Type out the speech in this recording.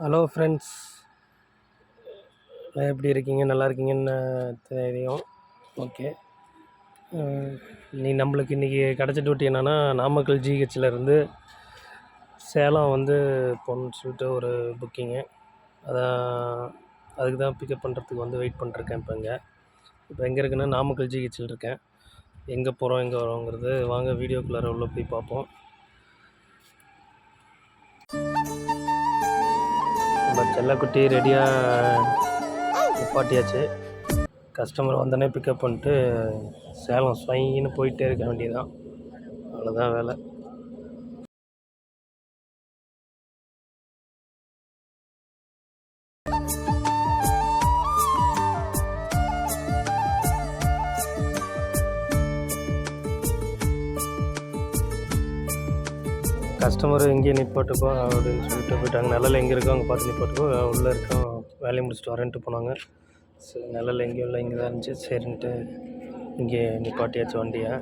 Hello friends எப்படி இருக்கீங்க? நல்லா இருக்கீங்கன்னு தெரியும். ஓகே நீ நம்மளுக்கு இன்றைக்கி கிடச்ச டியூட்டி என்னென்னா நாமக்கல் ஜிஹெச்சில் இருந்து சேலம் வந்து போகணுன்னு சொல்லிட்டு ஒரு புக்கிங்கு அதான் அதுக்கு தான் பிக்கப் பண்ணுறதுக்கு வந்து வெயிட் பண்ணிருக்கேன் இப்போ இங்கே. இப்போ எங்கே இருக்குன்னா நாமக்கல் ஜிஹெச்சில் இருக்கேன். எங்கே போகிறோம் எங்கே வரோங்கிறது வாங்க வீடியோக்குள்ளார உள்ளே போய் பார்ப்போம். செல்லக்குட்டி ரெடியாக நிப்பாட்டியாச்சு. கஸ்டமர் வந்தோடனே பிக்கப் பண்ணிட்டு சேலம் ஸ்வைன்னு போயிட்டே இருக்க வேண்டியதுதான். அவ்வளோதான் வேலை. கஸ்டமர் எங்கேயும் நிப்பாட்டுப்பா அப்படின்னு சொல்லிட்டு போயிட்டாங்க. நிழல் எங்கே இருக்கோ அங்கே பார்த்து நிப்பாட்டுப்போ உள்ளே இருக்கோம் வேலையை முடிச்சுட்டு வரேன்ட்டு போனாங்க. சரி நிழல் எங்கேயும் இல்லை இங்கே தான் இருந்துச்சு. சரின்ட்டு இங்கே நிப்பாட்டியாச்சு வண்டியை.